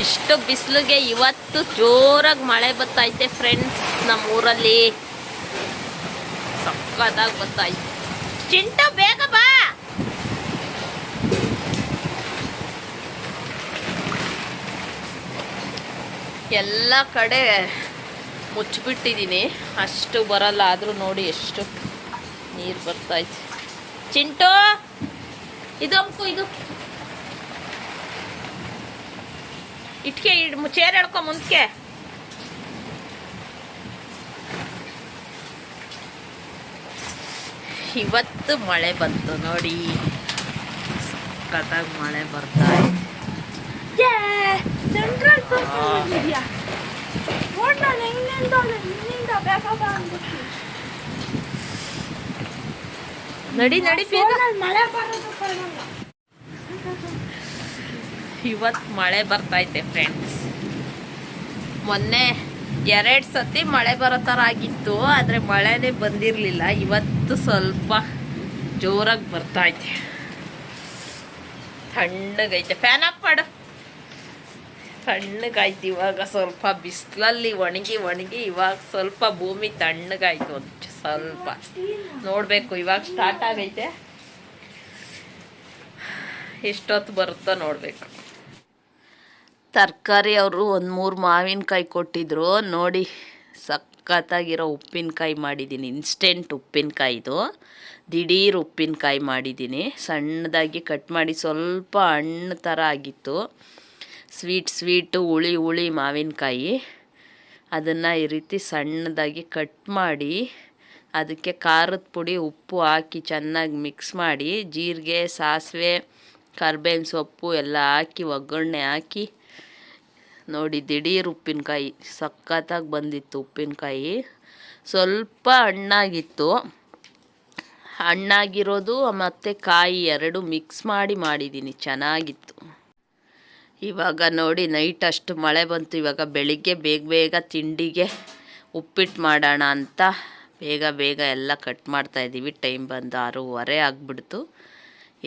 ಇಷ್ಟು ಬಿಸಿಲಿಗೆ ಇವತ್ತು ಜೋರಾಗಿ ಮಳೆ ಬರ್ತೈತೆ ಫ್ರೆಂಡ್ಸ್ ನಮ್ಮ ಊರಲ್ಲಿ ಸಕ್ಕದಾಗಿ ಬರ್ತೈತೆ ಚಿಂಟ, ಬೇಗ ಬಾ. ಎಲ್ಲ ಕಡೆ ಮುಚ್ಚಿಬಿಟ್ಟಿದ್ದೀನಿ ಅಷ್ಟು ಬರಲ್ಲ, ಆದರೂ ನೋಡಿ ಎಷ್ಟು ನೀರು ಬರ್ತೈತೆ. ಚಿಂಟು, ಇದು ಇದು. ಇಟ್ಕೆ ಇಡ್ ಚೇರ್ ಎಳ್ಕೊ ಮುಂದಕ್ಕೆ ಇವತ್ತು ಮಳೆ ಬಂತು ನೋಡಿ. ಸಖತ್ತಾಗಿ ಮಳೆ ಬರ್ತಾ ನೋಡ್. ನಡಿ ಮಳೆ ಬರೋದು ಇವತ್ತು ಮಳೆ ಬರ್ತೈತೆ ಫ್ರೆಂಡ್ಸ್ ಮೊನ್ನೆ ಎರಡು ಸತಿ ಮಳೆ ಬರೋ ಥರ ಆಗಿತ್ತು, ಆದರೆ ಮಳೆನೇ ಬಂದಿರಲಿಲ್ಲ. ಇವತ್ತು ಸ್ವಲ್ಪ ಜೋರಾಗಿ ಬರ್ತೈತೆ. ತಣ್ಣಗೈತೆ ಫ್ಯಾನ್ ಆಫ್ ಮಾಡು. ತಣ್ಣಗಾಯ್ತು ಇವಾಗ ಸ್ವಲ್ಪ. ಬಿಸಿಲಲ್ಲಿ ಒಣಗಿ ಒಣಗಿ ಇವಾಗ ಸ್ವಲ್ಪ ಭೂಮಿ ತಣ್ಣಗಾಯ್ತು ಒಂದು ಸ್ವಲ್ಪ. ನೋಡಬೇಕು, ಇವಾಗ ಸ್ಟಾರ್ಟ್ ಆಗೈತೆ. ಎಷ್ಟೊತ್ತು ಬರುತ್ತೋ ನೋಡಬೇಕು. ತರಕಾರಿ ಅವರು ಒಂದು ಮೂರು ಮಾವಿನಕಾಯಿ ಕೊಟ್ಟಿದ್ರು. ನೋಡಿ, ಸಖತ್ತಾಗಿರೋ ಉಪ್ಪಿನಕಾಯಿ ಮಾಡಿದ್ದೀನಿ ಇನ್ಸ್ಟೆಂಟ್ ಉಪ್ಪಿನಕಾಯಿದು ದಿಢೀರ್ ಉಪ್ಪಿನಕಾಯಿ ಮಾಡಿದ್ದೀನಿ ಸಣ್ಣದಾಗಿ ಕಟ್ ಮಾಡಿ ಸ್ವಲ್ಪ ಹಣ್ಣು ಥರ ಆಗಿತ್ತು. ಸ್ವೀಟ್ ಸ್ವೀಟು ಹುಳಿ ಹುಳಿ ಮಾವಿನಕಾಯಿ. ಅದನ್ನು ಈ ರೀತಿ ಸಣ್ಣದಾಗಿ ಕಟ್ ಮಾಡಿ, ಅದಕ್ಕೆ ಖಾರದ ಪುಡಿ, ಉಪ್ಪು ಹಾಕಿ ಚೆನ್ನಾಗಿ ಮಿಕ್ಸ್ ಮಾಡಿ, ಜೀರಿಗೆ, ಸಾಸಿವೆ, ಕರ್ಬೇವಿನ ಸೊಪ್ಪು ಎಲ್ಲ ಹಾಕಿ, ಒಗ್ಗರಣೆ ಹಾಕಿ ನೋಡಿ, ದಿಢೀರ್ ಉಪ್ಪಿನಕಾಯಿ. ಸಖತ್ತಾಗಿ ಬಂದಿತ್ತು ಉಪ್ಪಿನಕಾಯಿ. ಸ್ವಲ್ಪ ಹಣ್ಣಾಗಿತ್ತು. ಹಣ್ಣಾಗಿರೋದು ಮತ್ತು ಕಾಯಿ ಎರಡು ಮಿಕ್ಸ್ ಮಾಡಿ ಮಾಡಿದ್ದೀನಿ ಚೆನ್ನಾಗಿತ್ತು. ಇವಾಗ ನೋಡಿ ನೈಟ್ ಅಷ್ಟು ಮಳೆ ಬಂತು. ಇವಾಗ ಬೆಳಿಗ್ಗೆ ಬೇಗ ಬೇಗ ತಿಂಡಿಗೆ ಉಪ್ಪಿಟ್ಟು ಮಾಡೋಣ ಅಂತ ಬೇಗ ಬೇಗ ಎಲ್ಲ ಕಟ್ ಮಾಡ್ತಾಯಿದ್ದೀವಿ ಟೈಮ್ ಬಂದು ಆರೂವರೆ ಆಗಿಬಿಡ್ತು.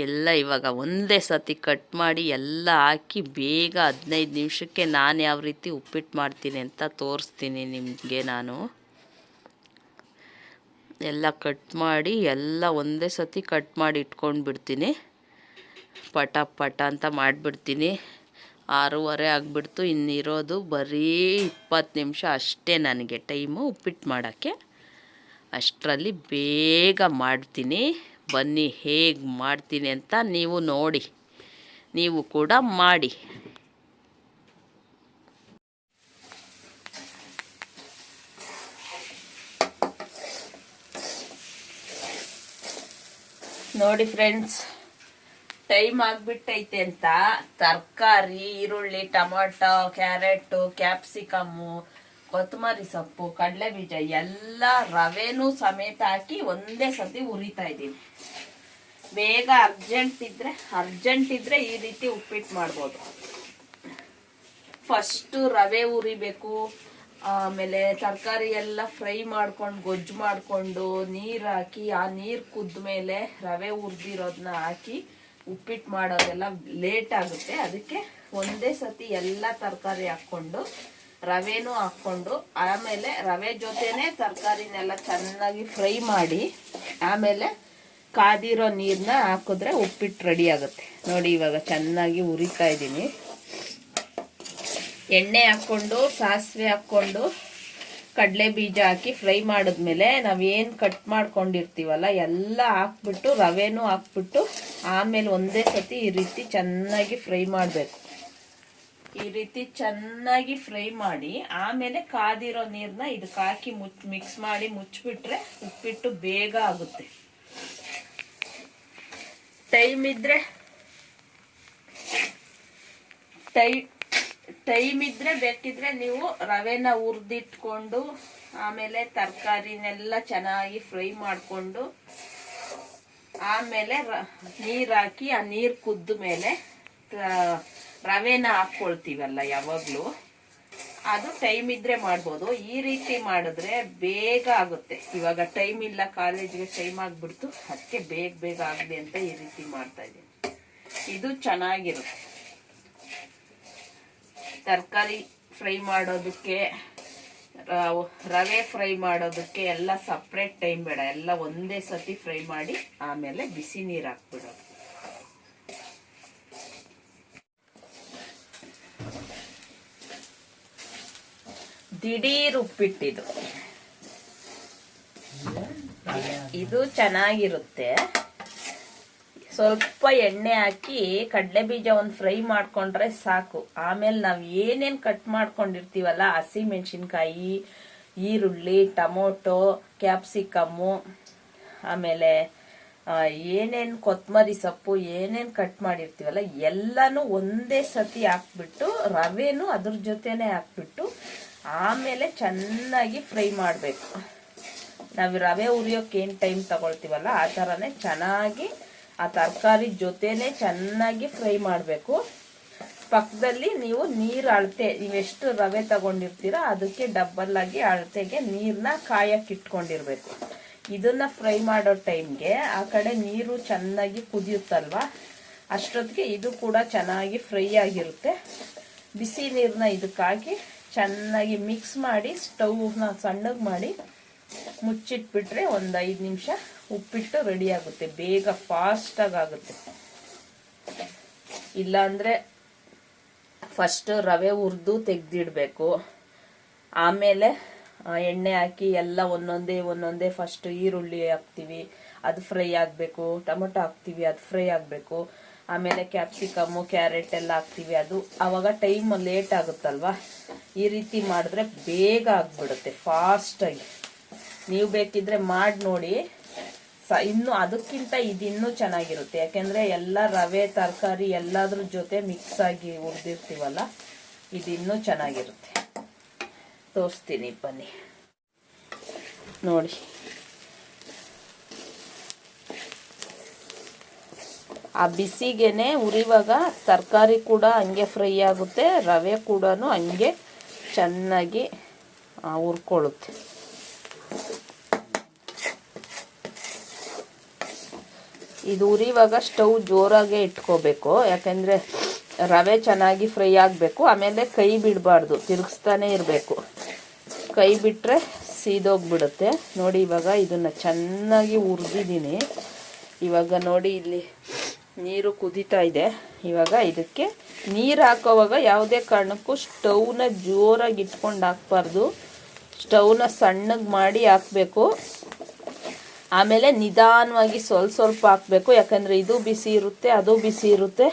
ಎಲ್ಲ ಇವಾಗ ಒಂದೇ ಸತಿ ಕಟ್ ಮಾಡಿ ಎಲ್ಲ ಹಾಕಿ ಬೇಗ ಹದಿನೈದು ನಿಮಿಷಕ್ಕೆ ನಾನು ಯಾವ ರೀತಿ ಉಪ್ಪಿಟ್ಟು ಮಾಡ್ತೀನಿ ಅಂತ ತೋರಿಸ್ತೀನಿ ನಿಮಗೆ ನಾನು. ಎಲ್ಲ ಕಟ್ ಮಾಡಿ ಎಲ್ಲ ಒಂದೇ ಸತಿ ಕಟ್ ಮಾಡಿ ಇಟ್ಕೊಂಡು ಬಿಡ್ತೀನಿ. ಪಟ ಪಟ ಅಂತ ಮಾಡಿಬಿಡ್ತೀನಿ. ಆರೂವರೆ ಆಗಿಬಿಡ್ತು, ಇನ್ನಿರೋದು ಬರೀ ಇಪ್ಪತ್ತು ನಿಮಿಷ ಅಷ್ಟೇ ನನಗೆ ಟೈಮು ಉಪ್ಪಿಟ್ಟು ಮಾಡೋಕ್ಕೆ. ಅಷ್ಟರಲ್ಲಿ ಬೇಗ ಮಾಡ್ತೀನಿ. ಬನ್ನಿ, ಹೇಗೆ ಮಾಡ್ತೀನಿ ಅಂತ ನೀವು ನೋಡಿ. ನೀವು ಕೂಡ ಮಾಡಿ. ನೋಡಿ ಫ್ರೆಂಡ್ಸ್ ಟೈಮ್ ಆಗ್ಬಿಟ್ಟೈತೆ ಅಂತ ತರಕಾರಿ, ಈರುಳ್ಳಿ, ಟೊಮಾಟೊ, ಕ್ಯಾರೆಟು, ಕ್ಯಾಪ್ಸಿಕಮ್ಮು ಕೊತ್ತಂಬರಿ ಸೊಪ್ಪು ಕಡಲೆ ಬೀಜ ಎಲ್ಲ ರವೆನೂ ಸಮೇತ ಹಾಕಿ ಒಂದೇ ಸತಿ ಉರಿತಾ ಇದ್ದೀನಿ. ಬೇಗ ಅರ್ಜೆಂಟ್ ಇದ್ರೆ ಅರ್ಜೆಂಟ್ ಇದ್ರೆ ಈ ರೀತಿ ಉಪ್ಪಿಟ್ಟು ಮಾಡ್ಬೋದು. ಫಸ್ಟು ರವೆ ಉರಿಬೇಕು ಆಮೇಲೆ ತರಕಾರಿ ಎಲ್ಲ ಫ್ರೈ ಮಾಡ್ಕೊಂಡು, ಗೊಜ್ಜು ಮಾಡಿಕೊಂಡು ನೀರು ಹಾಕಿ, ಆ ನೀರು ಕುದ್ದ ಮೇಲೆ ರವೆ ಉರಿದಿರೋದನ್ನ ಹಾಕಿ ಉಪ್ಪಿಟ್ಟು ಮಾಡೋದೆಲ್ಲ ಲೇಟ್ ಆಗುತ್ತೆ. ಅದಕ್ಕೆ ಒಂದೇ ಸತಿ ಎಲ್ಲ ತರಕಾರಿ ಹಾಕ್ಕೊಂಡು ರವೆನೂ ಹಾಕ್ಕೊಂಡು ಆಮೇಲೆ ರವೆ ಜೊತೆನೆ ತರಕಾರಿನೆಲ್ಲ ಚೆನ್ನಾಗಿ ಫ್ರೈ ಮಾಡಿ ಆಮೇಲೆ ಕಾದಿರೋ ನೀರನ್ನ ಹಾಕಿದ್ರೆ ಉಪ್ಪಿಟ್ಟು ರೆಡಿ ಆಗುತ್ತೆ. ನೋಡಿ ಇವಾಗ ಚೆನ್ನಾಗಿ ಉರಿತಾ ಇದ್ದೀನಿ. ಎಣ್ಣೆ ಹಾಕ್ಕೊಂಡು, ಸಾಸಿವೆ ಹಾಕ್ಕೊಂಡು, ಕಡಲೆ ಬೀಜ ಹಾಕಿ ಫ್ರೈ ಮಾಡಿದ್ಮೇಲೆ ನಾವೇನು ಕಟ್ ಮಾಡ್ಕೊಂಡಿರ್ತೀವಲ್ಲ, ಎಲ್ಲ ಹಾಕ್ಬಿಟ್ಟು, ರವೆನೂ ಹಾಕ್ಬಿಟ್ಟು ಆಮೇಲೆ ಒಂದೇ ಸತಿ ಈ ರೀತಿ ಚೆನ್ನಾಗಿ ಫ್ರೈ ಮಾಡಬೇಕು. ಈ ರೀತಿ ಚೆನ್ನಾಗಿ ಫ್ರೈ ಮಾಡಿ, ಆಮೇಲೆ ಕಾದಿರೋ ನೀರನ್ನ ಇದಕ್ಕೆ ಹಾಕಿ ಮುಚ್ ಮಿಕ್ಸ್ ಮಾಡಿ ಮುಚ್ಚಿಬಿಟ್ರೆ ಉಪ್ಪಿಟ್ಟು ಬೇಗ ಆಗುತ್ತೆ. ಟೈಮ್ ಇದ್ರೆ, ಟೈ, ಟೈಮ್ ಇದ್ರೆ ಬೇಕಿದ್ರೆ ನೀವು ರವೆನ ಹುರಿದಿಟ್ಕೊಂಡು, ಆಮೇಲೆ ತರಕಾರಿನೆಲ್ಲ ಚೆನ್ನಾಗಿ ಫ್ರೈ ಮಾಡಿಕೊಂಡು, ಆಮೇಲೆ ನೀರು ಹಾಕಿ ಆ ನೀರು ಕುದ್ದ ಮೇಲೆ ರವೆನ ಹಾಕ್ಕೊಳ್ತೀವಲ್ಲ ಯಾವಾಗಲೂ? ಅದು ಟೈಮ್ ಇದ್ರೆ ಮಾಡ್ಬೋದು. ಈ ರೀತಿ ಮಾಡಿದ್ರೆ ಬೇಗ ಆಗುತ್ತೆ. ಇವಾಗ ಟೈಮ್ ಇಲ್ಲ ಕಾಲೇಜ್ಗೆ ಟೈಮ್ ಆಗ್ಬಿಡ್ತು. ಅದಕ್ಕೆ ಬೇಗ ಬೇಗ ಆಗಲಿ ಅಂತ ಈ ರೀತಿ ಮಾಡ್ತಾ ಇದ್ದೀನಿ. ಇದು ಚೆನ್ನಾಗಿರುತ್ತೆ. ತರಕಾರಿ ಫ್ರೈ ಮಾಡೋದಕ್ಕೆ, ರವೆ ಫ್ರೈ ಮಾಡೋದಕ್ಕೆ ಎಲ್ಲ ಸಪ್ರೇಟ್ ಟೈಮ್ ಬೇಡ. ಎಲ್ಲ ಒಂದೇ ಸತಿ ಫ್ರೈ ಮಾಡಿ ಆಮೇಲೆ ಬಿಸಿ ನೀರು ಹಾಕ್ಬಿಡೋದು. ದಿಢೀರ್ ಉಪ್ಪಿಟ್ಟಿದು ಇದು ಚೆನ್ನಾಗಿರುತ್ತೆ. ಸ್ವಲ್ಪ ಎಣ್ಣೆ ಹಾಕಿ ಕಡಲೆ ಬೀಜ ಒಂದು ಫ್ರೈ ಮಾಡ್ಕೊಂಡ್ರೆ ಸಾಕು. ಆಮೇಲೆ ನಾವು ಏನೇನು ಕಟ್ ಮಾಡ್ಕೊಂಡಿರ್ತೀವಲ್ಲ ಹಸಿ ಮೆಣಸಿನ್ಕಾಯಿ ಈರುಳ್ಳಿ ಟೊಮೊಟೊ ಕ್ಯಾಪ್ಸಿಕಮ್ಮು ಆಮೇಲೆ ಏನೇನು ಕೊತ್ತಂಬರಿ ಸೊಪ್ಪು ಏನೇನು ಕಟ್ ಮಾಡಿರ್ತೀವಲ್ಲ ಎಲ್ಲನೂ ಒಂದೇ ಸತಿ ಹಾಕ್ಬಿಟ್ಟು ರವೆನೂ ಅದ್ರ ಜೊತೆನೆ ಹಾಕ್ಬಿಟ್ಟು ಆಮೇಲೆ ಚೆನ್ನಾಗಿ ಫ್ರೈ ಮಾಡಬೇಕು. ನಾವು ರವೆ ಹುರಿಯೋಕೆ ಏನು ಟೈಮ್ ತಗೊಳ್ತೀವಲ್ಲ, ಆ ಥರನೇ ಚೆನ್ನಾಗಿ ಆ ತರಕಾರಿ ಜೊತೆನೇ ಚೆನ್ನಾಗಿ ಫ್ರೈ ಮಾಡಬೇಕು. ಪಕ್ಕದಲ್ಲಿ ನೀವು ನೀರು ಅಳತೆ ನೀವೆಷ್ಟು ರವೆ ತಗೊಂಡಿರ್ತೀರ ಅದಕ್ಕೆ ಡಬ್ಬಲ್ಲಾಗಿ ಅಳತೆಗೆ ನೀರನ್ನ ಕಾಯಕ್ಕೆ ಇಟ್ಕೊಂಡಿರ್ಬೇಕು. ಇದನ್ನ ಫ್ರೈ ಮಾಡೋ ಟೈಮ್ಗೆ ಆ ಕಡೆ ನೀರು ಚೆನ್ನಾಗಿ ಕುದಿಯುತ್ತಲ್ವಾ, ಅಷ್ಟೊತ್ತಿಗೆ ಇದು ಕೂಡ ಚೆನ್ನಾಗಿ ಫ್ರೈ ಆಗಿರುತ್ತೆ. ಬಿಸಿ ನೀರನ್ನ ಇದಕ್ಕೆ ಹಾಕಿ ಚೆನ್ನಾಗಿ ಮಿಕ್ಸ್ ಮಾಡಿ ಸ್ಟವ್ನ ಸಣ್ಣಗೆ ಮಾಡಿ ಮುಚ್ಚಿಟ್ಬಿಟ್ರೆ ಒಂದು ಐದು ನಿಮಿಷ ಉಪ್ಪಿಟ್ಟು ರೆಡಿ ಆಗುತ್ತೆ. ಬೇಗ ಫಾಸ್ಟಾಗಿ ಆಗುತ್ತೆ. ಇಲ್ಲಾಂದರೆ ಫಸ್ಟ್ ರವೆ ಹುರಿದು ತೆಗ್ದಿಡಬೇಕು. ಆಮೇಲೆ ಎಣ್ಣೆ ಹಾಕಿ ಎಲ್ಲ ಒಂದೊಂದೇ ಒಂದೊಂದೇ ಫಸ್ಟ್ ಈರುಳ್ಳಿ ಹಾಕ್ತೀವಿ. ಅದು ಫ್ರೈ ಆಗಬೇಕು, ಟೊಮೊಟೊ ಹಾಕ್ತೀವಿ, ಅದು ಫ್ರೈ ಆಗಬೇಕು. ಆಮೇಲೆ ಕ್ಯಾಪ್ಸಿಕಮ್ಮು ಕ್ಯಾರೆಟ್ ಎಲ್ಲ ಹಾಕ್ತೀವಿ. ಅದು ಆವಾಗ ಟೈಮ್ ಲೇಟ್ ಆಗುತ್ತಲ್ವಾ? ಈ ರೀತಿ ಮಾಡಿದ್ರೆ ಬೇಗ ಆಗಿಬಿಡುತ್ತೆ ಫಾಸ್ಟಾಗಿ ನೀವು ಬೇಕಿದ್ರೆ ಮಾಡಿ ನೋಡಿ. ಸ, ಇನ್ನು ಅದಕ್ಕಿಂತ ಇದಿನ್ನೂ ಚೆನ್ನಾಗಿರುತ್ತೆ. ಯಾಕೆಂದರೆ ಎಲ್ಲ ರವೆ, ತರಕಾರಿ ಎಲ್ಲದ್ರ ಜೊತೆ ಮಿಕ್ಸ್ ಆಗಿ ಹುರಿದಿರ್ತೀವಲ್ಲ, ಇದಿನ್ನೂ ಚೆನ್ನಾಗಿರುತ್ತೆ. ತೋರಿಸ್ತೀನಿ, ಬನ್ನಿ. ನೋಡಿ. ಆ ಬಿಸಿಗೆನೆ ಉರಿವಾಗ ತರಕಾರಿ ಕೂಡ ಹಂಗೆ ಫ್ರೈ ಆಗುತ್ತೆ, ರವೆ ಕೂಡ ಹಂಗೆ ಚೆನ್ನಾಗಿ ಹುರ್ಕೊಳ್ಳುತ್ತೆ. ಇದು ಉರಿವಾಗ ಸ್ಟವ್ ಜೋರಾಗೆ ಇಟ್ಕೋಬೇಕು, ಯಾಕೆಂದರೆ ರವೆ ಚೆನ್ನಾಗಿ ಫ್ರೈ ಆಗಬೇಕು, ಆಮೇಲೆ ಕೈ ಬಿಡಬಾರ್ದು, ತಿರುಗಿಸ್ತಾನೆ ಇರಬೇಕು. ಕೈ ಬಿಟ್ಟರೆ ಸೀದೋಗ್ಬಿಡುತ್ತೆ. ನೋಡಿ ಇವಾಗ ಇದನ್ನು ಚೆನ್ನಾಗಿ ಉರಿದಿದ್ದೀನಿ ಇವಾಗ ನೋಡಿ ಇಲ್ಲಿ ನೀರು ಕುದೀತಾ ಇದೆ. ಇವಾಗ ಇದಕ್ಕೆ ನೀರು ಹಾಕೋವಾಗ ಯಾವುದೇ ಕಾರಣಕ್ಕೂ ಸ್ಟವ್ನ ಜೋರಾಗಿ ಇಟ್ಕೊಂಡು ಹಾಕ್ಬಾರ್ದು. ಸ್ಟವ್ನ ಸಣ್ಣಗೆ ಮಾಡಿ ಹಾಕಬೇಕು. ಆಮೇಲೆ ನಿಧಾನವಾಗಿ ಸ್ವಲ್ಪ ಸ್ವಲ್ಪ ಹಾಕಬೇಕು. ಯಾಕಂದರೆ ಇದು ಬಿಸಿ ಇರುತ್ತೆ, ಅದು ಬಿಸಿ ಇರುತ್ತೆ.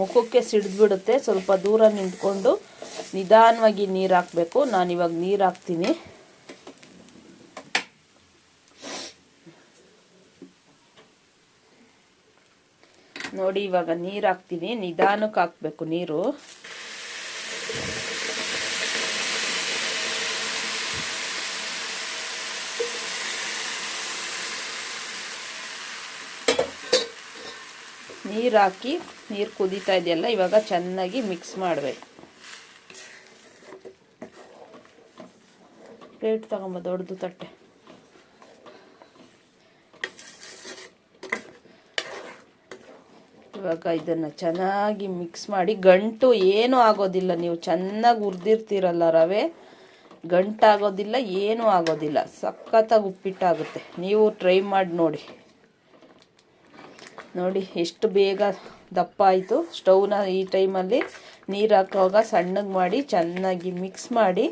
ಮುಖಕ್ಕೆ ಸಿಡಿದ್ಬಿಡುತ್ತೆ. ಸ್ವಲ್ಪ ದೂರ ನಿಂತ್ಕೊಂಡು ನಿಧಾನವಾಗಿ ನೀರು ಹಾಕಬೇಕು. ನಾನು ಇವಾಗ ನೀರು ಹಾಕ್ತೀನಿ. ನೋಡಿ, ಇವಾಗ ನೀರು ಹಾಕ್ತೀನಿ. ನಿಧಾನಕ್ಕೆ ಹಾಕಬೇಕು ನೀರು. ನೀರು ಹಾಕಿ, ನೀರು ಕುದೀತಾ ಇದೆಯಲ್ಲ, ಇವಾಗ ಚೆನ್ನಾಗಿ ಮಿಕ್ಸ್ ಮಾಡಬೇಕು. ಪ್ಲೇಟ್ ತಗೊಂಬ, ದೊಡ್ಡದು ತಟ್ಟೆ. ಇವಾಗ ಇದನ್ನು ಚೆನ್ನಾಗಿ ಮಿಕ್ಸ್ ಮಾಡಿ ಗಂಟು ಏನೂ ಆಗೋದಿಲ್ಲ. ನೀವು ಚೆನ್ನಾಗಿ ಉರಿದಿರ್ತೀರಲ್ಲ ರವೆ, ಗಂಟಾಗೋದಿಲ್ಲ, ಏನೂ ಆಗೋದಿಲ್ಲ. ಸಖತ್ತಾಗಿ ಉಪ್ಪಿಟ್ಟಾಗುತ್ತೆ. ನೀವು ಟ್ರೈ ಮಾಡಿ ನೋಡಿ. ನೋಡಿ, ಎಷ್ಟು ಬೇಗ ದಪ್ಪ ಆಯಿತು. ಸ್ಟೌವ್ನ ಈ ಟೈಮಲ್ಲಿ ನೀರು ಹಾಕುವಾಗ ಸಣ್ಣಗೆ ಮಾಡಿ, ಚೆನ್ನಾಗಿ ಮಿಕ್ಸ್ ಮಾಡಿ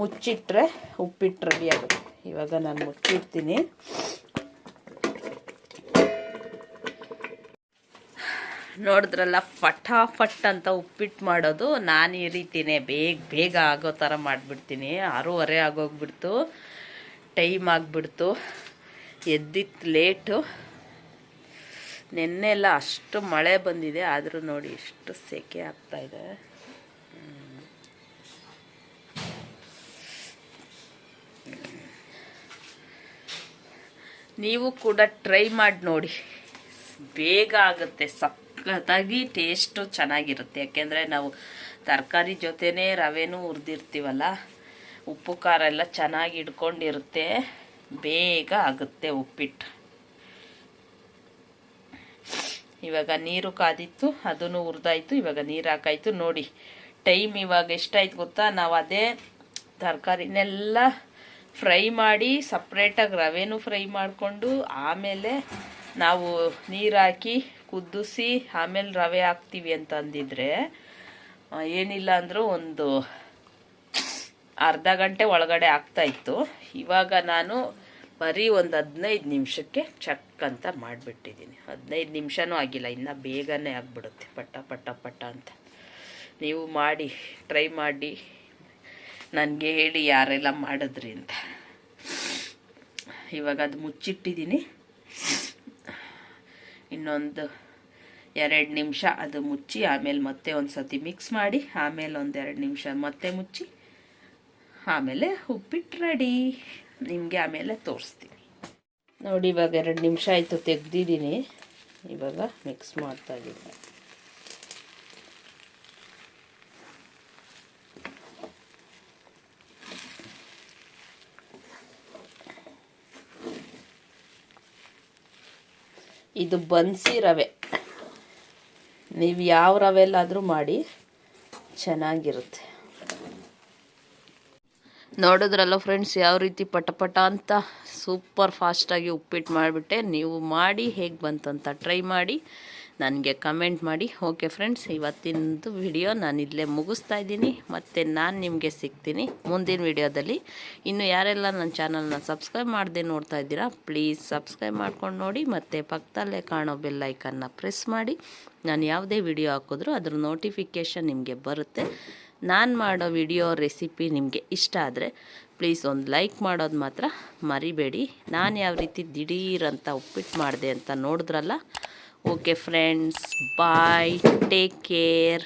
ಮುಚ್ಚಿಟ್ರೆ ಉಪ್ಪಿಟ್ಟು ರೆಡಿ ಆಗುತ್ತೆ. ಇವಾಗ ನಾನು ಮುಚ್ಚಿಡ್ತೀನಿ. ನೋಡಿದ್ರಲ್ಲ, ಫಟಾಫಟ್ ಅಂತ ಉಪ್ಪಿಟ್ಟು ಮಾಡೋದು. ನಾನು ಈ ರೀತಿನೇ ಬೇಗ ಬೇಗ ಆಗೋ ಥರ ಮಾಡಿಬಿಡ್ತೀನಿ. ಆರೂವರೆ ಆಗೋಗ್ಬಿಡ್ತು. ಟೈಮ್ ಆಗಿಬಿಡ್ತು. ಎದ್ದಿತ್ತು ಲೇಟು. ನಿನ್ನೆ ಎಲ್ಲ ಅಷ್ಟು ಮಳೆ ಬಂದಿದೆ. ಆದರೂ ನೋಡಿ ಎಷ್ಟು ಸೆಕೆ ಆಗ್ತಾಯಿದೆ ನೀವು ಕೂಡ ಟ್ರೈ ಮಾಡಿ ನೋಡಿ. ಬೇಗ ಆಗುತ್ತೆ ಸಖತ್ತಾಗಿ ಟೇಸ್ಟು ಚೆನ್ನಾಗಿರುತ್ತೆ. ಯಾಕೆಂದರೆ ನಾವು ತರಕಾರಿ ಜೊತೆನೇ ರವೆನೂ ಹುರಿದಿರ್ತೀವಲ್ಲ, ಉಪ್ಪು ಖಾರ ಎಲ್ಲ ಚೆನ್ನಾಗಿ ಇಟ್ಕೊಂಡಿರುತ್ತೆ ಬೇಗ ಆಗುತ್ತೆ ಉಪ್ಪಿಟ್ಟು. ಇವಾಗ ನೀರು ಕಾದಿತ್ತು, ಅದನ್ನು ಹುರಿದಾಯ್ತು, ಇವಾಗ ನೀರು ಹಾಕಾಯ್ತು. ನೋಡಿ, ಟೈಮ್ ಇವಾಗ ಎಷ್ಟಾಯ್ತು ಗೊತ್ತಾ? ನಾವು ಅದೇ ತರಕಾರಿನೆಲ್ಲ ಫ್ರೈ ಮಾಡಿ, ಸಪ್ರೇಟಾಗಿ ರವೆನೂ ಫ್ರೈ ಮಾಡಿಕೊಂಡು, ಆಮೇಲೆ ನಾವು ನೀರು ಹಾಕಿ ಕುದಿಸಿ ಆಮೇಲೆ ರವೆ ಹಾಕ್ತೀವಿ ಅಂತ ಅಂದಿದ್ರೆ ಏನಿಲ್ಲ ಅಂದರೂ ಒಂದು ಅರ್ಧ ಗಂಟೆ ಒಳಗಡೆ ಆಗ್ತಾ ಇತ್ತು. ಇವಾಗ ನಾನು ಬರೀ ಒಂದು ಹದಿನೈದು ನಿಮಿಷಕ್ಕೆ ಚಕ್ ಅಂತ ಮಾಡಿಬಿಟ್ಟಿದ್ದೀನಿ. ಹದಿನೈದು ನಿಮಿಷನೂ ಆಗಿಲ್ಲ, ಇನ್ನು ಬೇಗನೆ ಆಗಿಬಿಡುತ್ತೆ ಪಟ್ಟ ಪಟ್ಟ ಪಟ್ಟ ಅಂತ. ನೀವು ಮಾಡಿ, ಟ್ರೈ ಮಾಡಿ, ನನಗೆ ಹೇಳಿ ಯಾರೆಲ್ಲ ಮಾಡಿದ್ರಿ ಅಂತ. ಇವಾಗ ಅದು ಮುಚ್ಚಿಟ್ಟಿದ್ದೀನಿ. ಇನ್ನೊಂದು ಎರಡು ನಿಮಿಷ ಅದು ಮುಚ್ಚಿ, ಆಮೇಲೆ ಮತ್ತೆ ಒಂದು ಸತಿ ಮಿಕ್ಸ್ ಮಾಡಿ, ಆಮೇಲೆ ಎರಡು ನಿಮಿಷ ಮತ್ತೆ ಮುಚ್ಚಿ, ಆಮೇಲೆ ಉಪ್ಪಿಟ್ಟು ರೆಡಿ ನಿಮಗೆ ಆಮೇಲೆ ತೋರಿಸ್ತೀನಿ. ನೋಡಿ ಇವಾಗ ಎರಡು ನಿಮಿಷ ಆಯಿತು ತೆಗ್ದಿದ್ದೀನಿ. ಇವಾಗ ಮಿಕ್ಸ್ ಮಾಡ್ತಾ ಇದ್ದೀನಿ. ಇದು ಬನ್ಸಿ ರವೆ. ನೀವು ಯಾವ ರವೆಲ್ಲಾದರೂ ಮಾಡಿ ಚೆನ್ನಾಗಿರುತ್ತೆ. ನೋಡಿದ್ರಲ್ಲ ಫ್ರೆಂಡ್ಸ್ ಯಾವ ರೀತಿ ಪಟ ಪಟ ಅಂತ ಸೂಪರ್ ಫಾಸ್ಟಾಗಿ ಉಪ್ಪಿಟ್ಟು ಮಾಡಿಬಿಟ್ಟೆ. ನೀವು ಮಾಡಿ ಹೇಗೆ ಬಂತಂತ ಟ್ರೈ ಮಾಡಿ. ನನಗೆ ಕಮೆಂಟ್ ಮಾಡಿ. ಓಕೆ ಫ್ರೆಂಡ್ಸ್, ಇವತ್ತಿನದು ವಿಡಿಯೋ ನಾನು ಇಲ್ಲೇ ಮುಗಿಸ್ತಾ ಇದ್ದೀನಿ. ಮತ್ತು ನಾನು ನಿಮಗೆ ಸಿಗ್ತೀನಿ ಮುಂದಿನ ವಿಡಿಯೋದಲ್ಲಿ ಇನ್ನು ಯಾರೆಲ್ಲ ನನ್ನ ಚಾನಲ್ನ ಸಬ್ಸ್ಕ್ರೈಬ್ ಮಾಡದೆ ನೋಡ್ತಾ ಇದ್ದೀರಾ ಪ್ಲೀಸ್ ಸಬ್ಸ್ಕ್ರೈಬ್ ಮಾಡ್ಕೊಂಡು ನೋಡಿ. ಮತ್ತು ಪಕ್ಕದಲ್ಲೇ ಕಾಣೋ ಬೆಲ್ ಐಕನ್ನ ಪ್ರೆಸ್ ಮಾಡಿ. ನಾನು ಯಾವುದೇ ವಿಡಿಯೋ ಹಾಕಿದ್ರೂ ಅದ್ರ ನೋಟಿಫಿಕೇಷನ್ ನಿಮಗೆ ಬರುತ್ತೆ. ನಾನು ಮಾಡೋ ವಿಡಿಯೋ ರೆಸಿಪಿ ನಿಮಗೆ ಇಷ್ಟ ಆದರೆ ಪ್ಲೀಸ್ ಒಂದು ಲೈಕ್ ಮಾಡೋದು ಮಾತ್ರ ಮರಿಬೇಡಿ. ನಾನು ಯಾವ ರೀತಿ ದಿಢೀರಂತ ಉಪ್ಪಿಟ್ಟು ಮಾಡಿದೆ ಅಂತ ನೋಡಿದ್ರಲ್ಲ okay friends bye take care